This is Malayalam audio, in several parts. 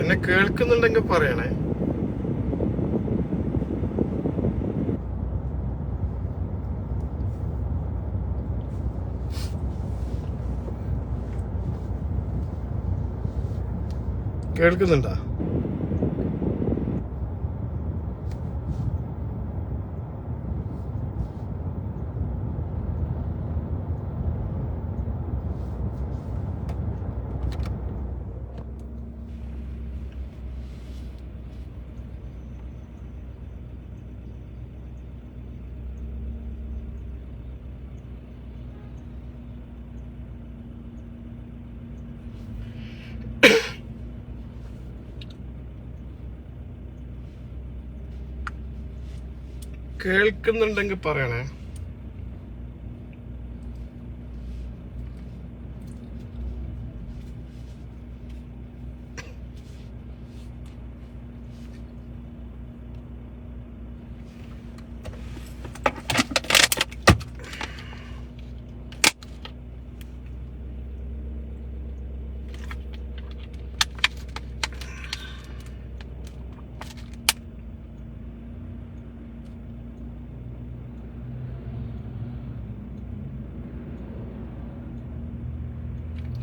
എന്നെ കേൾക്കുന്നുണ്ടെങ്കിൽ പറയണേ. കേൾക്കുന്നുണ്ടോ? കേൾക്കുന്നുണ്ടെങ്കിൽ പറയണേ.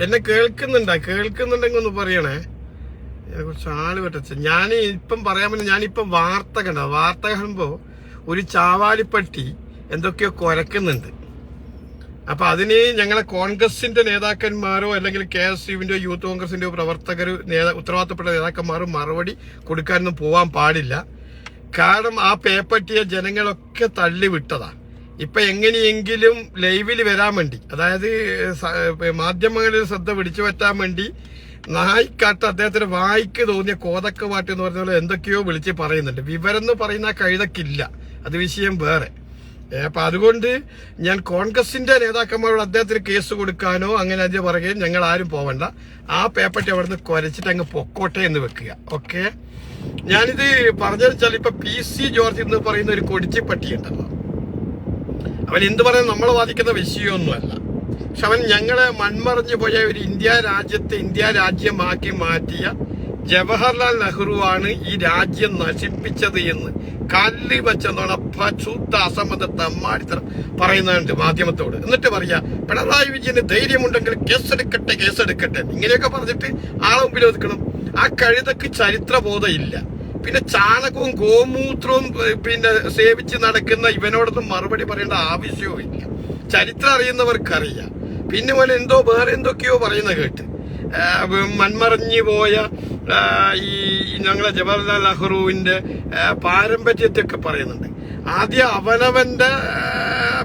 എന്നെ കേൾക്കുന്നുണ്ടാ കേൾക്കുന്നുണ്ടെങ്കിൽ ഒന്ന് പറയണേ. കുറച്ച് ആൾ പറ്റച്ച ഞാൻ ഇപ്പം പറയാൻ പറ്റില്ല ഞാനിപ്പം വാർത്ത കണ്ട വാർത്ത കാണുമ്പോ ഒരു ചാവാലിപ്പട്ടി എന്തൊക്കെയോ കുരക്കുന്നുണ്ട്. അപ്പൊ അതിന് ഞങ്ങളെ കോൺഗ്രസിന്റെ നേതാക്കന്മാരോ അല്ലെങ്കിൽ കെ എസ് യുവിന്റെയോ യൂത്ത് കോൺഗ്രസിന്റെയോ പ്രവർത്തകർ ഉത്തരവാദിത്തപ്പെട്ട നേതാക്കന്മാരും മറുപടി കൊടുക്കാനൊന്നും പോവാൻ പാടില്ല. കാരണം ആ പേപ്പറ്റിയെ ജനങ്ങളൊക്കെ തള്ളി വിട്ടതാ ഇപ്പൊ എങ്ങനെയെങ്കിലും ലൈവിൽ വരാൻ വേണ്ടി അതായത് മാധ്യമങ്ങളിൽ ശ്രദ്ധ പിടിച്ചു പറ്റാൻ വേണ്ടി നായിക്കാട്ട് അദ്ദേഹത്തിന് വായിക്ക് തോന്നിയ കോതക്ക പാട്ട് എന്ന് പറഞ്ഞ എന്തൊക്കെയോ വിളിച്ച് പറയുന്നുണ്ട്. വിവരം എന്ന് പറയുന്ന കഴുതക്കില്ല അത് വിഷയം വേറെ. അപ്പൊ അതുകൊണ്ട് ഞാൻ കോൺഗ്രസിന്റെ നേതാക്കന്മാരോട് അദ്ദേഹത്തിന് കേസ് കൊടുക്കാനോ അങ്ങനെ അതിന് പുറകെ ഞങ്ങൾ ആരും പോവണ്ട. ആ പേപ്പറ്റി നിന്ന് കുരച്ചിട്ട് അങ്ങ് പൊക്കോട്ടെ എന്ന് വെക്കുക. ഓക്കെ? ഞാനിത് പറഞ്ഞു വെച്ചാൽ ഇപ്പൊ പി സി ജോർജ് എന്ന് പറയുന്ന ഒരു കൊടിച്ചി ഉണ്ടല്ലോ അവൻ എന്തു പറയുന്നത് നമ്മൾ വാദിക്കുന്ന വിഷയമൊന്നുമല്ല. പക്ഷെ അവൻ ഞങ്ങളെ മൺമറഞ്ഞു പോയ ഒരു ഇന്ത്യ രാജ്യത്തെ ഇന്ത്യ രാജ്യമാക്കി മാറ്റിയ ജവഹർലാൽ നെഹ്റു ആണ് ഈ രാജ്യം നശിപ്പിച്ചത് എന്ന് കല്ലി വെച്ചെന്നാണ് ശുദ്ധ അസമ്മത അമ്മാടിത്തരം പറയുന്നുണ്ട് മാധ്യമത്തോട്. എന്നിട്ട് പറയാ പിണറായി വിജയന് ധൈര്യമുണ്ടെങ്കിൽ കേസെടുക്കട്ടെ കേസെടുക്കട്ടെ. ഇങ്ങനെയൊക്കെ പറഞ്ഞിട്ട് ആളെ മുമ്പിൽ ഒതുക്കണം. ആ കഴുതക്ക് ചരിത്രബോധം ഇല്ല പിന്നെ ചാണകവും ഗോമൂത്രവും പിന്നെ സേവിച്ച് നടക്കുന്ന ഇവനോടൊന്നും മറുപടി പറയേണ്ട ആവശ്യവും ഇല്ല. ചരിത്രം അറിയുന്നവർക്കറിയാം. പിന്നെ പോലെ എന്തോ വേറെ എന്തൊക്കെയോ പറയുന്ന കേട്ട്. മൺമറിഞ്ഞു പോയ ഈ ഞങ്ങളെ ജവഹർലാൽ നെഹ്റുവിന്റെ പാരമ്പര്യത്തെയൊക്കെ പറയുന്നുണ്ട്. ആദ്യം അവനവന്റെ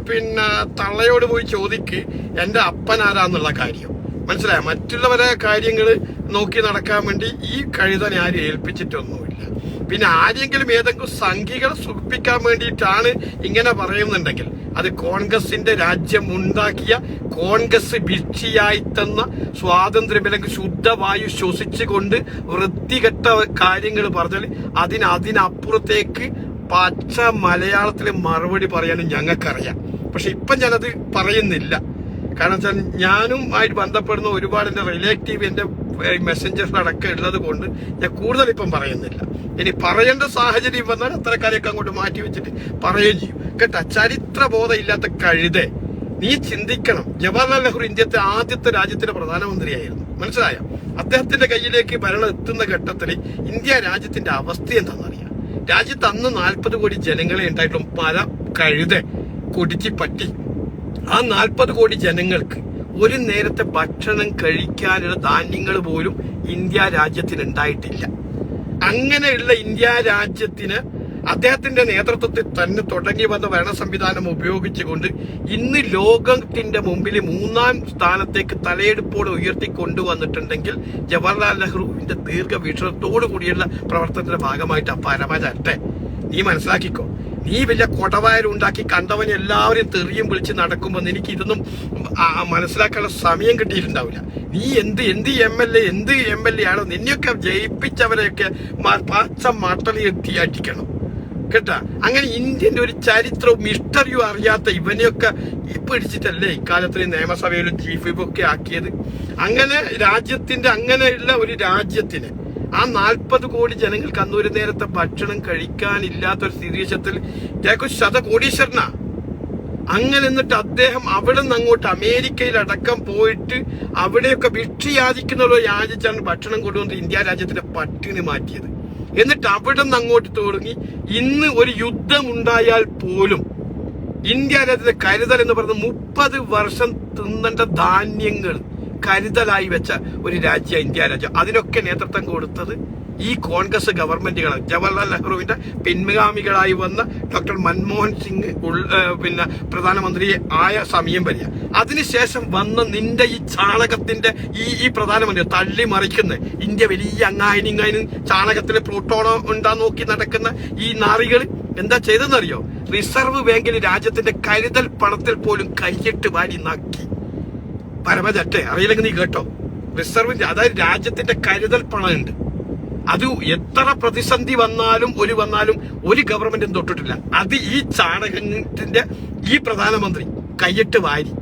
പിന്നെ തള്ളയോട് പോയി ചോദിക്ക് എന്റെ അപ്പൻ ആരാന്നുള്ള കാര്യം? മനസ്സിലായ? മറ്റുള്ളവരെ കാര്യങ്ങൾ നോക്കി നടക്കാൻ വേണ്ടി ഈ കഴുതനെ ആരും ഏൽപ്പിച്ചിട്ടൊന്നുമില്ല. പിന്നെ ആരെങ്കിലും ഏതെങ്കിലും സംഖ്യകളെ സുഖിപ്പിക്കാൻ വേണ്ടിയിട്ടാണ് ഇങ്ങനെ പറയുന്നുണ്ടെങ്കിൽ അത് കോൺഗ്രസിന്റെ രാജ്യം ഉണ്ടാക്കിയ കോൺഗ്രസ് ഭിക്ഷിയായി തന്ന സ്വാതന്ത്ര്യം അല്ലെങ്കിൽ ശുദ്ധവായു ശ്വസിച്ചുകൊണ്ട് വൃത്തികെട്ട കാര്യങ്ങൾ പറഞ്ഞാൽ അതിന് അതിനപ്പുറത്തേക്ക് പച്ച മലയാളത്തിൽ മറുപടി പറയാനും ഞങ്ങൾക്കറിയാം. പക്ഷെ ഇപ്പം ഞാനത് പറയുന്നില്ല. കാരണം വെച്ചാൽ ഞാനും ആയിട്ട് ബന്ധപ്പെടുന്ന ഒരുപാട് എന്റെ റിലേറ്റീവ് എന്റെ മെസ്സഞ്ചേഴ്സിലടക്കം ഉള്ളത് കൊണ്ട് ഞാൻ കൂടുതൽ ഇപ്പം പറയുന്നില്ല. ഇനി പറയേണ്ട സാഹചര്യം വന്നാൽ അത്തരക്കാരെയൊക്കെ അങ്ങോട്ട് മാറ്റി വെച്ചിട്ട് പറയുകയും ചെയ്യും. കേട്ടാ ചരിത്രബോധം ഇല്ലാത്ത കഴുതേ നീ ചിന്തിക്കണം. ജവഹർലാൽ നെഹ്റു ഇന്ത്യത്തെ ആദ്യത്തെ രാജ്യത്തിന്റെ പ്രധാനമന്ത്രിയായിരുന്നു. മനസ്സിലായ? അദ്ദേഹത്തിന്റെ കയ്യിലേക്ക് ഭരണം എത്തുന്ന ഘട്ടത്തിൽ ഇന്ത്യ രാജ്യത്തിന്റെ അവസ്ഥ എന്താണെന്നറിയാം. രാജ്യത്ത് അന്ന് നാൽപ്പത് കോടി ജനങ്ങളെ ഉണ്ടായിട്ടും പല കഴുത കൊടിച്ച് പറ്റി. ആ നാൽപ്പത് കോടി ജനങ്ങൾക്ക് ഒരു നേരത്തെ ഭക്ഷണം കഴിക്കാനുള്ള ധാന്യങ്ങൾ പോലും ഇന്ത്യ രാജ്യത്തിന് ഉണ്ടായിട്ടില്ല. അങ്ങനെയുള്ള ഇന്ത്യ രാജ്യത്തിന് അദ്ദേഹത്തിന്റെ നേതൃത്വത്തിൽ തന്നെ തുടങ്ങി വന്ന ഭരണ സംവിധാനം ഉപയോഗിച്ചുകൊണ്ട് ഇന്ന് ലോകത്തിന്റെ മുമ്പിൽ മൂന്നാം സ്ഥാനത്തേക്ക് തലയെടുപ്പോടെ ഉയർത്തി കൊണ്ടുവന്നിട്ടുണ്ടെങ്കിൽ ജവഹർലാൽ നെഹ്റുവിന്റെ ദീർഘവീക്ഷണത്തോടു കൂടിയുള്ള പ്രവർത്തനത്തിന്റെ ഭാഗമായിട്ട് പരമരട്ടെ നീ മനസ്സിലാക്കിക്കോ നീ വലിയ കൊടവായരുണ്ടാക്കി കണ്ടവനെ എല്ലാവരും തെറിയും വിളിച്ച് നടക്കുമ്പോൾ എനിക്ക് ഇതൊന്നും മനസ്സിലാക്കാനുള്ള സമയം കിട്ടിയിട്ടുണ്ടാവില്ല. നീ എന്ത് എന്ത് എം എൽ എ എന്ത് എം എൽ എ ആണോ നിന്നെയൊക്കെ ജയിപ്പിച്ചവരെയൊക്കെ പച്ച മട്ടലി എത്തി അടിക്കണം കേട്ടാ? അങ്ങനെ ഇന്ത്യന്റെ ഒരു ചരിത്രവും ഹിസ്റ്ററിയും അറിയാത്ത ഇവനെയൊക്കെ പിടിച്ചിട്ടല്ലേ ഇക്കാലത്ത് നിയമസഭയിലും ചീഫ് വിപ്പൊക്കെ ആക്കിയത്? അങ്ങനെ രാജ്യത്തിന്റെ അങ്ങനെയുള്ള ഒരു രാജ്യത്തിന് ആ നാൽപ്പത് കോടി ജനങ്ങൾക്ക് അന്ന് ഒരു നേരത്തെ ഭക്ഷണം കഴിക്കാനില്ലാത്ത ഒരു സ്ഥിതിവിശത്തിൽ ഇദ്ദേഹം ശതകോടീശ്വരനാ. അങ്ങനെ എന്നിട്ട് അദ്ദേഹം അവിടെ നിന്ന് അങ്ങോട്ട് അമേരിക്കയിൽ അടക്കം പോയിട്ട് അവിടെയൊക്കെ ഭിക്ഷയാചിക്കുന്നവരോ യാചിച്ചാണ് ഭക്ഷണം കൊണ്ടുവന്ന് ഇന്ത്യ രാജ്യത്തിന്റെ പട്ടിണി മാറ്റിയത്. എന്നിട്ട് അവിടെ നിന്ന് അങ്ങോട്ട് തുടങ്ങി ഇന്ന് ഒരു യുദ്ധം ഉണ്ടായാൽ പോലും ഇന്ത്യ രാജ്യത്തെ കരുതൽ എന്ന് പറയുന്നത് മുപ്പത് വർഷം തിന്നേണ്ട ധാന്യങ്ങൾ കരുതലായി വെച്ച ഒരു രാജ്യ ഇന്ത്യ രാജ്യം. അതിനൊക്കെ നേതൃത്വം കൊടുത്തത് ഈ കോൺഗ്രസ് ഗവൺമെന്റുകളാണ്. ജവഹർലാൽ നെഹ്റുവിന്റെ പിൻഗാമികളായി വന്ന ഡോക്ടർ മൻമോഹൻ സിംഗ് പിന്നെ പ്രധാനമന്ത്രി ആയ സമയം വരിക അതിനുശേഷം വന്ന നിന്റെ ഈ ചാണകത്തിന്റെ ഈ ഈ പ്രധാനമന്ത്രി തള്ളി മറിക്കുന്ന ഇന്ത്യ വലിയ അങ്ങായനും ഇങ്ങായനും ചാണകത്തിൽ പ്ലൂട്ടോണോ ഉണ്ടാ നോക്കി നടക്കുന്ന ഈ നാറികൾ എന്താ ചെയ്തെന്നറിയോ റിസർവ് ബാങ്കിൽ രാജ്യത്തിന്റെ കരുതൽ പണത്തിൽ പോലും കൈയിട്ട് വാരി നക്കി. പരമചറ്റെ അറിയില്ലെങ്കിൽ നീ കേട്ടോ. റിസർവ് അതായത് രാജ്യത്തിന്റെ കരുതൽ പണമുണ്ട് അത് എത്ര പ്രതിസന്ധി വന്നാലും ഒരു വന്നാലും ഒരു ഗവൺമെന്റും തൊട്ടിട്ടില്ല. അത് ഈ ചാണകത്തിന്റെ ഈ പ്രധാനമന്ത്രി കൈയിട്ട് വാരി.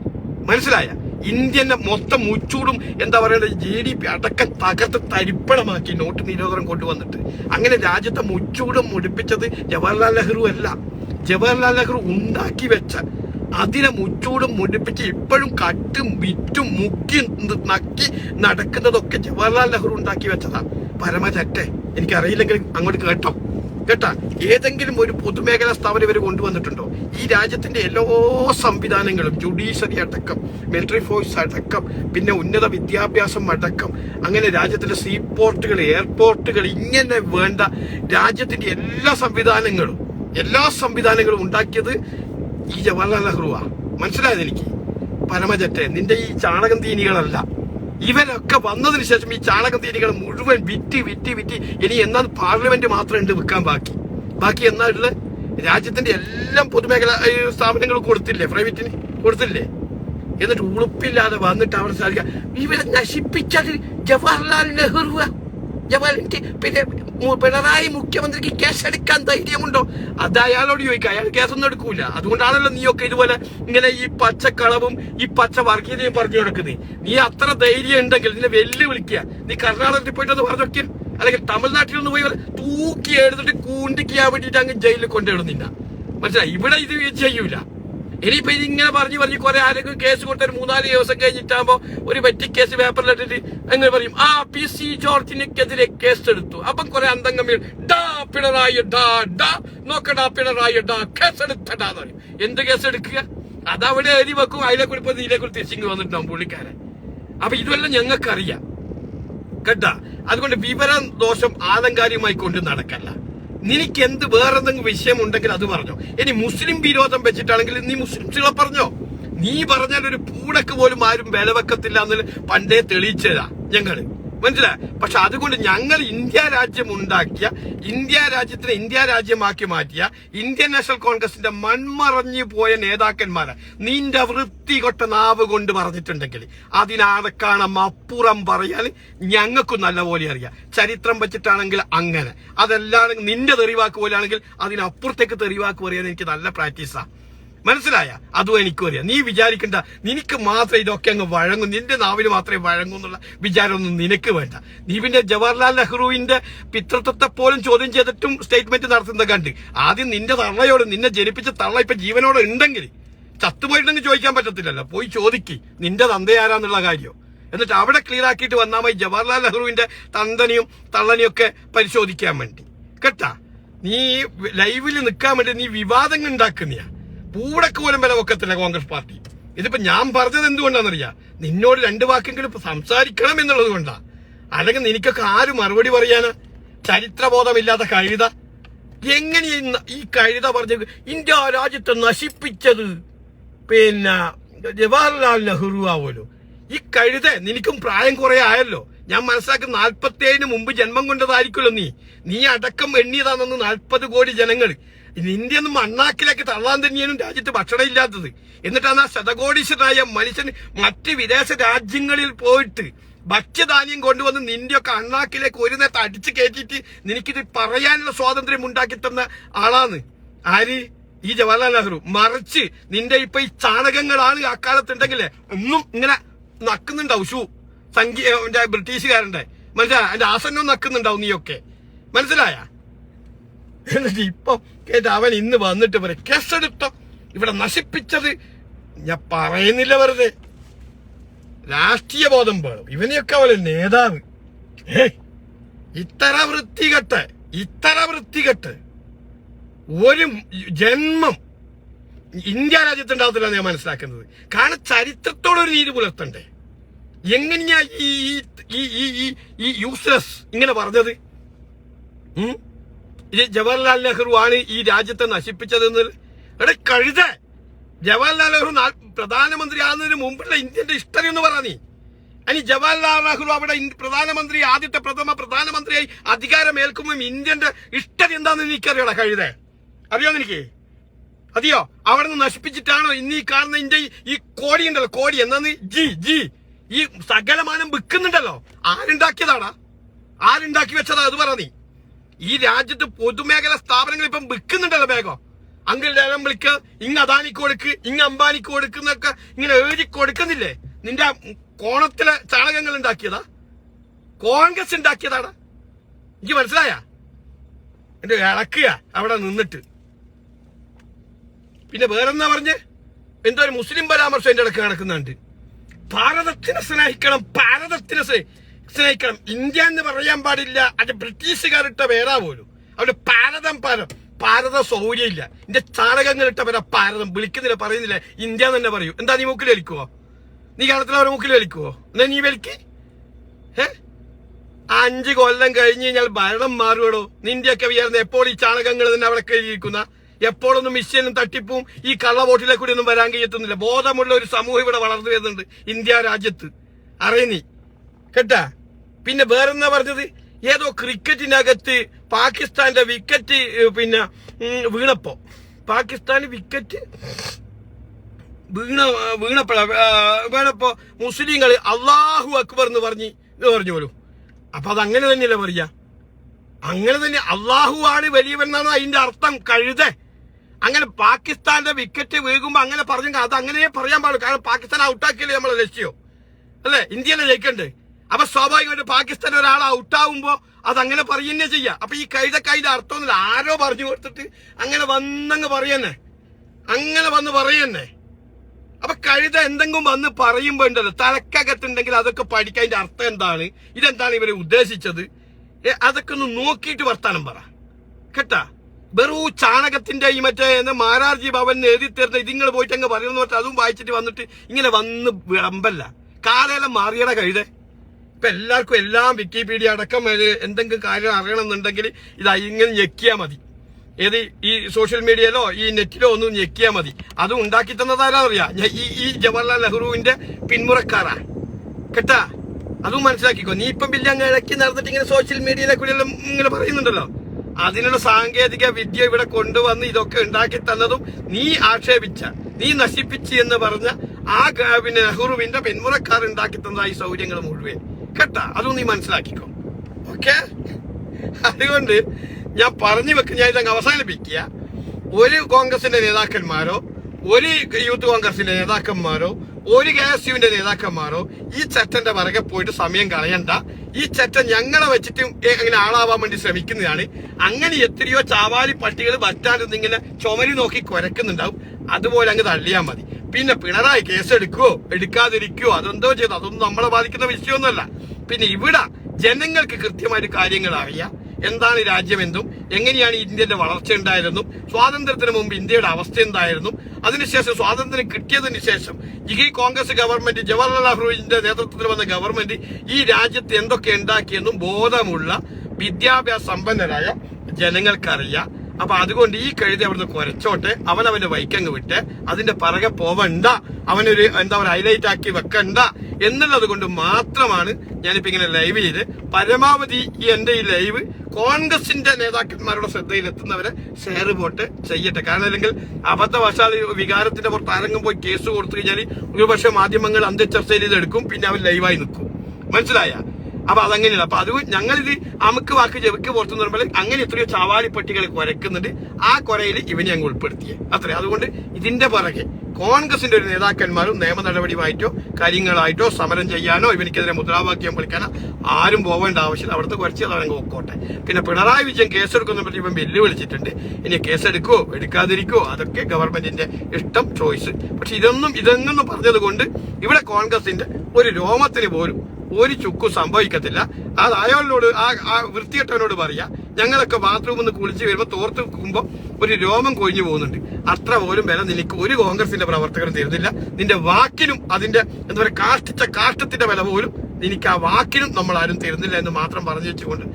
മനസ്സിലായ? ഇന്ത്യന്റെ മൊത്തം മുച്ചൂടും എന്താ പറയുക ജി ഡി പി അടക്കം തകർത്ത് തരിപ്പണമാക്കി നോട്ട് നിരോധനം കൊണ്ടുവന്നിട്ട്. അങ്ങനെ രാജ്യത്തെ മുച്ചൂടും മുടിപ്പിച്ചത് ജവഹർലാൽ നെഹ്റു അല്ല. ജവഹർലാൽ നെഹ്റു ഉണ്ടാക്കി വെച്ച അതിനെ മുച്ചൂടും മുടിപ്പിച്ച് ഇപ്പോഴും കട്ടും വിറ്റും മുക്കി നക്കി നടക്കുന്നതൊക്കെ ജവഹർലാൽ നെഹ്റു ഉണ്ടാക്കി വെച്ചതാ. പരമചറ്റെ എനിക്കറിയില്ലെങ്കിൽ അങ്ങോട്ട് കേട്ടോ. കേട്ടാ ഏതെങ്കിലും ഒരു പൊതുമേഖലാ സ്ഥാപനം ഇവർ കൊണ്ടുവന്നിട്ടുണ്ടോ? ഈ രാജ്യത്തിന്റെ എല്ലാ സംവിധാനങ്ങളും ജുഡീഷ്യറി അടക്കം മിലിറ്ററി ഫോഴ്സ് അടക്കം പിന്നെ ഉന്നത വിദ്യാഭ്യാസം അടക്കം അങ്ങനെ രാജ്യത്തിന്റെ സീപോർട്ടുകൾ എയർപോർട്ടുകൾ ഇങ്ങനെ വേണ്ട രാജ്യത്തിന്റെ എല്ലാ സംവിധാനങ്ങളും എല്ലാ സംവിധാനങ്ങളും ഉണ്ടാക്കിയത് ഈ ജവഹർലാൽ നെഹ്റുവാ മനസ്സിലായത് എനിക്ക്? പരമജറ്റെ നിന്റെ ഈ ചാണകം തീനികളല്ല. ഇവരൊക്കെ വന്നതിന് ശേഷം ഈ ചാണകം തീനികൾ മുഴുവൻ വിറ്റ് വിറ്റ് വിറ്റ് ഇനി എന്നാൽ പാർലമെന്റ് മാത്രം ഉണ്ട് വിൽക്കാൻ ബാക്കി? ബാക്കി എന്നാ ഉള്ളത് രാജ്യത്തിന്റെ എല്ലാം പൊതുമേഖല സ്ഥാപനങ്ങൾ കൊടുത്തില്ലേ? പ്രൈവറ്റിന് കൊടുത്തില്ലേ? എന്നിട്ട് ഉളുപ്പില്ലാതെ വന്നിട്ട് അവിടെ സാധിക്കുക ഇവരെ നശിപ്പിച്ചത് ജവഹർലാൽ നെഹ്റുവാ. ജവഹർലാൽ പിന്നെ പിണറായി മുഖ്യമന്ത്രിക്ക് കേസെടുക്കാൻ ധൈര്യമുണ്ടോ? അത് അയാളോട് ചോദിക്കുക അയാൾ കേസൊന്നും എടുക്കൂല. അതുകൊണ്ടാണല്ലോ നീയൊക്കെ ഇതുപോലെ ഇങ്ങനെ ഈ പച്ചക്കളവും ഈ പച്ച വർഗീയതയും പറഞ്ഞു നടക്കുന്നത് നീ അത്ര ധൈര്യം ഉണ്ടെങ്കിൽ നിന്നെ വെല്ലുവിളിക്കുക നീ കർണാടകത്തിൽ പോയിട്ട് അത് പറഞ്ഞൊക്കെ അല്ലെങ്കിൽ തമിഴ്നാട്ടിൽ നിന്ന് പോയി തൂക്കി എടുത്തിട്ട് കൂണ്ടിക്കാൻ വേണ്ടിയിട്ട് അങ്ങ് ജയിലിൽ കൊണ്ടുവിടുന്നില്ല മനസ്സിലായി? ഇവിടെ ഇത് ചെയ്യൂല. ഇനിയിപ്പോ ഇതിങ്ങനെ പറഞ്ഞു പറഞ്ഞ് കുറെ ആരെങ്കിലും കേസ് കൊടുത്തൊരു മൂന്നാൽ ദിവസം കഴിഞ്ഞിട്ടാകുമ്പോ ഒരു വെറ്റി കേസ് പേപ്പറിലിട്ടിട്ട് അങ്ങനെ പറയും ആ പി. സി. ജോർജിനെതിരെ കേസ് എടുത്തു അപ്പൊ കുറെ അന്തംഗം പിണറായി നോക്കടാ പിണറായി കേസ് എടുത്തടാന്ന് പറയും. എന്ത് കേസ് എടുക്കുക? അതവിടെ എഴുതി വെക്കും അതിലെ കൂടി ഇതിനെ കൂടി തിരിച്ചിങ്ങ് വന്നിട്ടുണ്ടാവും പുള്ളിക്കാരൻ. അപ്പൊ ഇതുമെല്ലാം ഞങ്ങൾക്കറിയാം. കേട്ടാ? അതുകൊണ്ട് വിവരം ദോഷം ആദങ്കാരിയുമായി കൊണ്ട് നടക്കല്ല. നിനക്ക് എന്ത് വേറെന്തെങ്കിലും വിഷയം ഉണ്ടെങ്കിൽ അത് പറഞ്ഞോ. ഇനി മുസ്ലിം വിരോധം വെച്ചിട്ടാണെങ്കിൽ നീ മുസ്ലിംസുകളെ പറഞ്ഞോ. നീ പറഞ്ഞാൽ ഒരു പൂടക്ക് പോലും ആരും വില വെക്കത്തില്ല എന്ന് പണ്ടേ തെളിയിച്ചതാ ഞങ്ങൾ. മനസ്സിലായി പക്ഷെ അതുകൊണ്ട് ഞങ്ങൾ ഇന്ത്യ രാജ്യം ഉണ്ടാക്കിയ ഇന്ത്യ രാജ്യത്തിനെ ഇന്ത്യ രാജ്യമാക്കി മാറ്റിയ ഇന്ത്യൻ നാഷണൽ കോൺഗ്രസിന്റെ മൺമറഞ്ഞു പോയ നേതാക്കന്മാരെ നിന്റെ വൃത്തികൊട്ട നാവ് കൊണ്ട് പറഞ്ഞിട്ടുണ്ടെങ്കിൽ അതിനാർക്കാണം അപ്പുറം പറയാൻ ഞങ്ങൾക്കും നല്ലപോലെ അറിയാം. ചരിത്രം വെച്ചിട്ടാണെങ്കിൽ അങ്ങനെ. അതല്ലാണെങ്കിൽ നിന്റെ തെറിവാക്ക് പോലെയാണെങ്കിൽ അതിനപ്പുറത്തേക്ക് തെറിവാക്ക് പറയാൻ എനിക്ക് നല്ല പ്രാക്ടീസാ. മനസ്സിലായ? അതും എനിക്കും അറിയാം. നീ വിചാരിക്കണ്ട നിനക്ക് മാത്രം ഇതൊക്കെ അങ്ങ് വഴങ്ങും. നിന്റെ നാവിന് മാത്രമേ വഴങ്ങൂ എന്നുള്ള വിചാരമൊന്നും നിനക്ക് വേണ്ട. നീ പിന്നെ ജവഹർലാൽ നെഹ്റുവിന്റെ പിതൃത്വത്തെ പോലും ചോദ്യം ചെയ്തിട്ടും സ്റ്റേറ്റ്മെന്റ് നടത്തുന്നത് കണ്ട്. ആദ്യം നിന്റെ തള്ളയോട് നിന്നെ ജനിപ്പിച്ച തള്ള ഇപ്പൊ ജീവനോടെ ഉണ്ടെങ്കിൽ ചത്തുപോയിട്ടുണ്ടെങ്കിൽ ചോദിക്കാൻ പറ്റത്തില്ലല്ലോ. പോയി ചോദിക്ക് നിന്റെ തന്തയാരാന്നുള്ള കാര്യം. എന്നിട്ട് അവിടെ ക്ലിയർ ആക്കിയിട്ട് വന്നാൽ മതി ജവഹർലാൽ നെഹ്റുവിന്റെ തന്തനെയും തള്ളനെയും ഒക്കെ പരിശോധിക്കാൻ വേണ്ടി. കേട്ടാ? നീ ലൈവിൽ നിൽക്കാൻ വേണ്ടി നീ വിവാദങ്ങൾ ഉണ്ടാക്കുന്നയാ. പൂടക്ക് പോലും വില വെക്കത്തില്ല കോൺഗ്രസ് പാർട്ടി. ഇതിപ്പോ ഞാൻ പറഞ്ഞത് എന്തുകൊണ്ടാണെന്നറിയാം? നിന്നോട് രണ്ട് വാക്കെങ്കിലും സംസാരിക്കണം എന്നുള്ളത് കൊണ്ടാ. അല്ലെങ്കിൽ നിനക്കൊക്കെ ആര് മറുപടി പറയാന്? ചരിത്രബോധമില്ലാത്ത കഴുത. എങ്ങനെ ഈ കഴുത പറഞ്ഞത് ഇന്ത്യ രാജ്യത്തെ നശിപ്പിച്ചത്? പിന്നെ ജവഹർലാൽ നെഹ്റു ആവുമല്ലോ ഈ കഴുത നിനക്കും പ്രായം കുറെ ആയല്ലോ. ഞാൻ മനസ്സിലാക്കും നാൽപ്പത്തി ഏഴിന് മുമ്പ് ജന്മം കൊണ്ടതായിരിക്കുമല്ലോ നീ. നീ അടക്കം എണ്ണിയതാണെന്ന് നാൽപ്പത് കോടി ജനങ്ങൾ നിന്റെ ഒന്നും മണ്ണാക്കിലേക്ക് തള്ളാൻ തന്നെയാണ് രാജ്യത്ത് ഭക്ഷണം ഇല്ലാത്തത്. എന്നിട്ടാണ് ആ ശതകോടീശ്വരനായ മനുഷ്യൻ മറ്റ് വിദേശ രാജ്യങ്ങളിൽ പോയിട്ട് ഭക്ഷ്യധാന്യം കൊണ്ടുവന്ന് നിന്റെയൊക്കെ അണ്ണാക്കിലേക്ക് ഒരു നേരത്തെ അടിച്ചു കയറ്റിയിട്ട് നിനക്കിത് പറയാനുള്ള സ്വാതന്ത്ര്യം ഉണ്ടാക്കി തന്ന ആളാണ്. ആര്? ഈ ജവഹർലാൽ നെഹ്റു. മറിച്ച് നിന്റെ ഇപ്പൊ ഈ ചാണകങ്ങളാണ് ആ കാലത്തുണ്ടെങ്കിലേ ഒന്നും ഇങ്ങനെ നക്കുന്നുണ്ടാവും. ഷൂ. സംഗീ ബ്രിട്ടീഷുകാരന്റെ മനസ്സിലായ? എന്റെ ആസനം നക്കുന്നുണ്ടാവും നീയൊക്കെ. മനസ്സിലായ? എന്നിട്ട് ഇപ്പൊ കേട്ട അവൻ ഇന്ന് വന്നിട്ട് പറയും കേസെടുത്തോ. ഇവിടെ നശിപ്പിച്ചത് ഞാൻ പറയുന്നില്ല വെറുതെ. രാഷ്ട്രീയ ബോധം വേണം. ഇവനെയൊക്കെ അവലെ നേതാവ്. ഇത്തര വൃത്തികെട്ട് ഇത്തര വൃത്തികെട്ട്. ഒരു ജന്മം ഇന്ത്യ രാജ്യത്തുണ്ടാകത്തില്ല ഞാൻ മനസ്സിലാക്കുന്നത്. കാരണം ചരിത്രത്തോടൊരു രീതി പുലർത്തണ്ടേ. എങ്ങനെയാ ഈ യൂസ്ലെസ് ഇങ്ങനെ പറഞ്ഞത്? ജവഹർലാൽ നെഹ്റു ആണ് ഈ രാജ്യത്തെ നശിപ്പിച്ചതെന്ന് എടെ കഴുത. ജവഹർലാൽ നെഹ്റു പ്രധാനമന്ത്രി ആകുന്നതിന് മുമ്പുള്ള ഇന്ത്യന്റെ ഹിസ്റ്ററി എന്ന് പറ നീ. അനി ജവഹർലാൽ നെഹ്റു അവിടെ പ്രധാനമന്ത്രി ആദ്യത്തെ പ്രഥമ പ്രധാനമന്ത്രിയായി അധികാരമേൽക്കുമ്പോൾ ഇന്ത്യന്റെ ഹിസ്റ്ററി എന്താണെന്ന് എനിക്കറിയണ കഴുത. അറിയോ എനിക്ക് അതെയോ? അവിടെ നിന്ന് നശിപ്പിച്ചിട്ടാണോ ഇന്ന് ഈ കാണുന്ന ഇന്ത്യ ഈ- കോടി ഉണ്ടല്ലോ കോടി. എന്നാന്ന്? ജി ജി. ഈ സകലമാനം വിൽക്കുന്നുണ്ടല്ലോ. ആരുണ്ടാക്കിയതാടാ? ആരുണ്ടാക്കി വെച്ചതാ? അത് പറ നീ. ഈ രാജ്യത്ത് പൊതുമേഖല സ്ഥാപനങ്ങൾ ഇപ്പം വിൽക്കുന്നുണ്ടല്ലോ വേഗം അങ്കിൾ ലേലം വിളിക്ക ഇങ് അദാനിക്ക് കൊടുക്ക് ഇങ് അംബാനിക്ക് കൊടുക്കുന്നൊക്കെ ഇങ്ങനെ എഴുതി കൊടുക്കുന്നില്ലേ? നിന്റെ കോണത്തിലെ ചാണകങ്ങൾ ഉണ്ടാക്കിയതാ? കോൺഗ്രസ് ഉണ്ടാക്കിയതാണ് എനിക്ക് മനസ്സിലായ? എന്റെ ഇളക്കുക അവിടെ നിന്നിട്ട്. പിന്നെ വേറെന്താ പറഞ്ഞ്? എന്തോ ഒരു മുസ്ലിം പരാമർശം എന്റെ ഇടയ്ക്ക് നടക്കുന്നുണ്ട്. ഭാരതത്തിനെ സ്നേഹിക്കണം ഭാരതത്തിനെ സ്നേ- സ്നേഹിക്കണം. ഇന്ത്യ എന്ന് പറയാൻ പാടില്ല. അത് ബ്രിട്ടീഷുകാരിട്ട പേരാ പോലും. അവിടെ ഭാരതം പാരം ഭാരത സൗകര്യമില്ല. എന്റെ ചാണകങ്ങൾ ഇട്ട പേരാ ഭാരതം. വിളിക്കുന്നില്ല പറയുന്നില്ല. ഇന്ത്യ എന്ന് തന്നെ പറയൂ. എന്താ നീ മൂക്കിൽ വലിക്കുവോ? നീ കേരളത്തിൽ അവരെ മൂക്കിൽ വലിക്കുവോ? എന്നാ നീ വലിക്ക്? ഏ അഞ്ച് കൊല്ലം കഴിഞ്ഞ് കഴിഞ്ഞാൽ ഭരണം മാറുകടോ നിന്റെയൊക്കെ വിചാരുന്ന എപ്പോൾ ഈ ചാണകങ്ങൾ തന്നെ അവിടെ കഴിഞ്ഞിരിക്കുന്ന എപ്പോഴൊന്നും മിഷ്യനും തട്ടിപ്പും ഈ കള്ള വോട്ടിലെ കൂടി ഒന്നും വരാൻ കഴിയത്തുന്നില്ല. ബോധമുള്ള ഒരു സമൂഹം ഇവിടെ വളർന്നു വരുന്നുണ്ട് ഇന്ത്യ രാജ്യത്ത്. അറിയുന്നീ? കേട്ടാ? പിന്നെ വേറെന്താ പറഞ്ഞത്? ഏതോ ക്രിക്കറ്റിനകത്ത് പാകിസ്ഥാന്റെ വിക്കറ്റ് പിന്നെ വീണപ്പോ. പാകിസ്ഥാന് വിക്കറ്റ് വീണ വീണപ്പോഴ. വീണപ്പോ മുസ്ലിങ്ങൾ അള്ളാഹു അക്ബർ എന്ന് പറഞ്ഞ് ഇത് പറഞ്ഞു പോലും. അപ്പൊ അത് അങ്ങനെ തന്നെയല്ലേ പറയാ? അങ്ങനെ തന്നെ അള്ളാഹു ആണ് വലിയവൻ എന്നാണ് അതിന്റെ അർത്ഥം കഴുത. അങ്ങനെ പാകിസ്ഥാന്റെ വിക്കറ്റ് വീകുമ്പോ അങ്ങനെ പറഞ്ഞെങ്കിൽ അത് അങ്ങനെ പറയാൻ പാടുള്ളൂ. കാരണം പാകിസ്ഥാൻ ഔട്ടാക്കിയല്ലേ നമ്മളെ ലക്ഷ്യം. അല്ലേ? ഇന്ത്യയിലെ ജയിക്കണ്ടേ? അപ്പൊ സ്വാഭാവികമായിട്ട് പാകിസ്ഥാൻ ഒരാൾ ഔട്ടാവുമ്പോ അത് അങ്ങനെ പറയുന്നേ ചെയ്യാ. അപ്പൊ ഈ കൈത കൈത അർത്ഥം ആരോ പറഞ്ഞു കൊടുത്തിട്ട് അങ്ങനെ വന്നങ്ങ് പറയന്നെ. അങ്ങനെ വന്ന് പറയന്നെ. അപ്പൊ കഴുത എന്തെങ്കിലും വന്ന് പറയുമ്പോ ഉണ്ടല്ലോ. തലക്കകത്തുണ്ടെങ്കിൽ അതൊക്കെ പഠിക്കാൻ അതിന്റെ അർത്ഥം എന്താണ്? ഇതെന്താണ് ഇവരെ ഉദ്ദേശിച്ചത്? അതൊക്കെ ഒന്ന് നോക്കിയിട്ട് വർത്താനം പറ. കേട്ടാ? വെറു ചാണകത്തിന്റെ ഈ മറ്റേ മാരാർജി ഭവൻ എഴുതി തരുന്ന ഇതിങ്ങൾ പോയിട്ട് അങ്ങ് പറയുന്നു പറഞ്ഞാൽ അതും വായിച്ചിട്ട് വന്നിട്ട് ഇങ്ങനെ വന്ന് വിളമ്പല്ല. കാലയെല്ലാം മാറിയട കഴുത. ഇപ്പൊ എല്ലാവർക്കും എല്ലാം വിക്കിപീഡിയ അടക്കം എന്തെങ്കിലും കാര്യം അറിയണമെന്നുണ്ടെങ്കിൽ ഇത് ഇങ്ങനെ ഞെക്കിയാൽ മതി. ഏത് ഈ സോഷ്യൽ മീഡിയയിലോ ഈ നെറ്റിലോ ഒന്നും ഞെക്കിയാൽ മതി. അതും ഉണ്ടാക്കി തന്നതാരാ അറിയാ ഞ- ഈ ഈ ജവഹർലാൽ നെഹ്റുവിന്റെ പിന്മുറക്കാരാ. കേട്ടാ? അതും മനസ്സിലാക്കിക്കോ. നീ ഇപ്പം ബില്ല് അങ്ങ് ഇളക്കി നടന്നിട്ട് ഇങ്ങനെ സോഷ്യൽ മീഡിയയിലെ കൂടി ഇങ്ങനെ പറയുന്നുണ്ടല്ലോ. അതിനുള്ള സാങ്കേതിക വിദ്യ ഇവിടെ കൊണ്ടുവന്ന് ഇതൊക്കെ ഉണ്ടാക്കി തന്നതും നീ ആക്ഷേപിച്ച നീ നശിപ്പിച്ച് എന്ന് പറഞ്ഞ ആ പിന്നെ നെഹ്റുവിന്റെ പിന്മുറക്കാർ ഉണ്ടാക്കി തന്ന ഈ സൗകര്യങ്ങൾ മുഴുവൻ. കേട്ടാ? അതും നീ മനസ്സിലാക്കിക്കോ. ഓക്കെ? അതുകൊണ്ട് ഞാൻ പറഞ്ഞു വെക്ക് ഞാൻ ഇതങ്ങ് അവസാനിപ്പിക്കുക. ഒരു കോൺഗ്രസിന്റെ നേതാക്കന്മാരോ ഒരു യൂത്ത് കോൺഗ്രസിന്റെ നേതാക്കന്മാരോ ഒരു കെ എസ് യുവിന്റെ നേതാക്കന്മാരോ ഈ ചെറ്റന്റെ പിറകെ പോയിട്ട് സമയം കളയണ്ട. ഈ ചെറ്റൻ ഞങ്ങളെ വെച്ചിട്ട് ഇങ്ങനെ ആളാവാൻ വേണ്ടി ശ്രമിക്കുന്നതാണ്. അങ്ങനെ എത്രയോ ചാവാലി പട്ടികൾ ബറ്റാലൊന്നും ഇങ്ങനെ ചുമരി നോക്കി കുരക്കുന്നുണ്ടാവും. അതുപോലെ അങ്ങ് തള്ളിയാൽ മതി. പിന്നെ പിണറായി കേസ് എടുക്കുവോ എടുക്കാതിരിക്കുവോ അതെന്തോ ചെയ്തു? അതൊന്നും നമ്മളെ ബാധിക്കുന്ന വിഷയമൊന്നുമല്ല. പിന്നെ ഇവിടെ ജനങ്ങൾക്ക് കൃത്യമായിട്ട് കാര്യങ്ങൾ അറിയാം. എന്താണ് രാജ്യമെന്നും എങ്ങനെയാണ് ഇന്ത്യന്റെ വളർച്ച ഉണ്ടായിരുന്നു സ്വാതന്ത്ര്യത്തിന് മുമ്പ് ഇന്ത്യയുടെ അവസ്ഥ എന്തായിരുന്നു അതിനുശേഷം സ്വാതന്ത്ര്യം കിട്ടിയതിന് ശേഷം ഈ കോൺഗ്രസ് ഗവൺമെന്റ് ജവഹർലാൽ നെഹ്റുവിന്റെ നേതൃത്വത്തിൽ വന്ന ഗവൺമെന്റ് ഈ രാജ്യത്ത് എന്തൊക്കെ ഉണ്ടാക്കിയെന്നും ബോധമുള്ള വിദ്യാഭ്യാസ സമ്പന്നരായ ജനങ്ങൾക്കറിയാം. അപ്പൊ അതുകൊണ്ട് ഈ കഴുതി അവിടുന്ന് കുരച്ചോട്ടെ അവൻ അവന്റെ വൈക്കങ്ങ് വിട്ട് അതിന്റെ പറകെ പോവണ്ട അവനൊരു എന്താ പറയുക ഹൈലൈറ്റ് ആക്കി വെക്കണ്ട എന്നുള്ളത് കൊണ്ട് മാത്രമാണ് ഞാനിപ്പോ ഇങ്ങനെ ലൈവ് ചെയ്ത്. പരമാവധി ഈ എന്റെ ഈ ലൈവ് കോൺഗ്രസിന്റെ നേതാക്കന്മാരുടെ ശ്രദ്ധയിൽ എത്തുന്നവരെ ഷെയർ പോട്ട് ചെയ്യട്ടെ. കാരണം അല്ലെങ്കിൽ അബദ്ധവശാൽ വികാരത്തിന്റെ പുറത്ത് ആരെങ്കിലും പോയി കേസ് കൊടുത്തു കഴിഞ്ഞാൽ ഒരുപക്ഷെ മാധ്യമങ്ങൾ അന്ത്യചർച്ചയിൽ ഇതെടുക്കും പിന്നെ അവൻ ലൈവായി നിൽക്കും. മനസ്സിലായ? അപ്പൊ അതങ്ങനെയല്ല അപ്പൊ അത് ഞങ്ങളിത് അമുക്ക് വാക്ക് ചെവിക്ക് പുറത്തു പറയുമ്പോൾ അങ്ങനെ എത്രയോ ചവാലി പട്ടികൾ കുരക്കുന്നുണ്ട് ആ കുരയിൽ ഇവനെ അങ്ങ് ഉൾപ്പെടുത്തിയെ. അത്രേ. അതുകൊണ്ട് ഇതിന്റെ പുറകെ കോൺഗ്രസിന്റെ ഒരു നേതാക്കന്മാരും നിയമ നടപടിയുമായിട്ടോ കാര്യങ്ങളായിട്ടോ സമരം ചെയ്യാനോ ഇവനിക്കെതിരെ മുദ്രാവാക്യം വിളിക്കാനോ ആരും പോവേണ്ട ആവശ്യമില്ല. അവിടുത്തെ കുറച്ച് അതങ്ങ് ഒക്കോട്ടെ. പിന്നെ പിണറായി വിജയൻ കേസെടുക്കുന്ന പറ്റി ഇവൻ വെല്ലുവിളിച്ചിട്ടുണ്ട്. ഇനി കേസെടുക്കോ എടുക്കാതിരിക്കോ അതൊക്കെ ഗവൺമെന്റിന്റെ ഇഷ്ടം ചോയ്സ്. പക്ഷെ ഇതൊന്നും ഇതെന്നും പറഞ്ഞത് കൊണ്ട് ഇവിടെ കോൺഗ്രസിന്റെ ഒരു രോമത്തിന് പോലും ഒരു ചുക്കും സംഭവിക്കത്തില്ല. അത് അയാളിനോട് ആ ആ വൃത്തികെട്ടവനോട് പറയാ ഞങ്ങളൊക്കെ ബാത്റൂമിൽ നിന്ന് കുളിച്ച് വരുമ്പോൾ തോർത്ത് വെക്കുമ്പോൾ ഒരു രോമം കൊഴിഞ്ഞു പോകുന്നുണ്ട്. അത്ര പോലും വില നിനക്ക് ഒരു കോൺഗ്രസിന്റെ പ്രവർത്തകരും തരുന്നില്ല. നിന്റെ വാക്കിനും അതിന്റെ എന്താ പറയുക കാഷ്ടിച്ച കാഷ്ടത്തിന്റെ വില പോലും നിനക്ക് ആ വാക്കിനും നമ്മൾ ആരും തരുന്നില്ല എന്ന് മാത്രം പറഞ്ഞു വെച്ചുകൊണ്ട്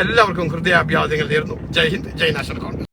എല്ലാവർക്കും ഹൃദയാഭ്യാസങ്ങൾ നേരുന്നു. ജയ് ഹിന്ദ്. ജയ് നാഷണൽ കോൺഗ്രസ്